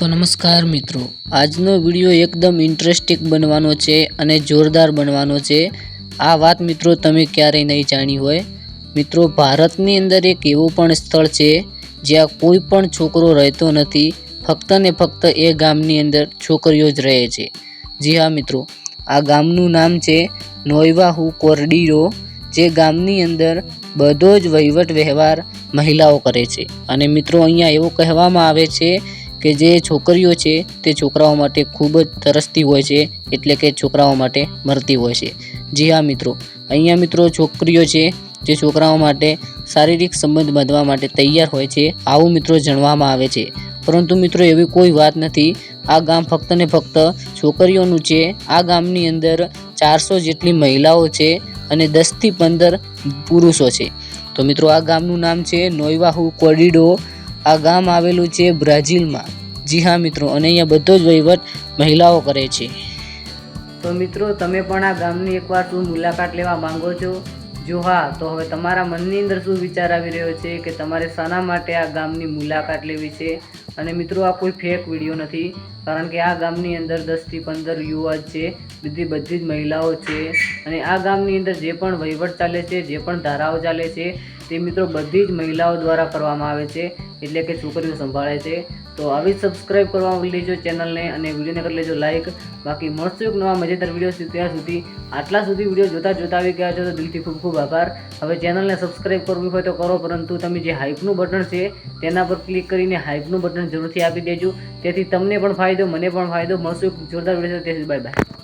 તો નમસ્કાર મિત્રો. આજનો વીડિયો એકદમ ઇન્ટરેસ્ટિંગ બનવાનો છે અને જોરદાર બનવાનો છે. આ વાત મિત્રો તમે ક્યારેય નહીં જાણી હોય. મિત્રો, ભારતની અંદર એક એવું પણ સ્થળ છે, જ્યાં કોઈ પણ છોકરો રહેતો નથી, ફક્ત ને ફક્ત એ ગામની અંદર છોકરીઓ જ રહે છે. જી હા મિત્રો, આ ગામનું નામ છે નોઈવાહુ કોરડીરો જે ગામની અંદર બધો જ વહીવટ વ્યવહાર મહિલાઓ કરે છે. અને મિત્રો, અહીંયા એવું કહેવામાં આવે છે કે જે છોકરીઓ છે તે છોકરાઓ માટે ખૂબ જ તરસતી હોય છે, એટલે કે છોકરાઓ માટે મરતી હોય છે. જી હા મિત્રો, અહીંયા મિત્રો છોકરીઓ છે જે છોકરાઓ માટે શારીરિક સંબંધ બાંધવા માટે તૈયાર હોય છે, આવું મિત્રો જણવામાં આવે છે. પરંતુ મિત્રો એવી કોઈ વાત નથી, આ ગામ ફક્ત ને ફક્ત છોકરીઓનું છે. આ ગામની અંદર ચારસો જેટલી મહિલાઓ છે અને દસથી પંદર પુરુષો છે. તો મિત્રો આ ગામનું નામ છે નોઈવાહુ કોડિડો. આ ગામ આવેલું છે બ્રાઝિલમાં. જી હા મિત્રો, અને અહીંયા બધો જ વહીવટ મહિલાઓ કરે છે. તો મિત્રો, તમે પણ આ ગામની એકવાર મુલાકાત લેવા માંગો છો? જો હા, તો હવે તમારા મનની અંદર શું વિચાર આવી રહ્યો છે કે તમારે શાના માટે આ ગામની મુલાકાત લેવી છે? અને મિત્રો, આ કોઈ ફેક વીડિયો નથી, કારણ કે આ ગામની અંદર દસથી પંદર યુવા છે, બધી બધી જ મહિલાઓ છે. અને આ ગામની અંદર જે પણ વહીવટ ચાલે છે, જે પણ ધારાઓ ચાલે છે, તે મિત્રો બધી જ મહિલાઓ દ્વારા કરવામાં આવે છે. એટલે કે છોકરીઓ સંભાળે છે. તો આવી સબસ્ક્રાઇબ કરવા લેજો ચેનલને અને વિડીયોને કરી લેજો લાઇક બાકી મળશું એક નવા મજેદાર વીડિયો ત્યાં સુધી. આટલા સુધી વીડિયો જોતા જોતા આવી ગયા છો તો દિલથી ખૂબ ખૂબ આભાર. હવે ચેનલને સબસ્ક્રાઇબ કરવી હોય તો કરો, પરંતુ તમે જે હાઇપનું બટન છે, તેના પર ક્લિક કરીને હાઇપનું બટન જરૂરથી આપી દેજો. તેથી તમને પણ ફાયદો, મને પણ ફાયદો. મળશું જોરદાર વીડિયો ત્યાં સુધી બાય બાય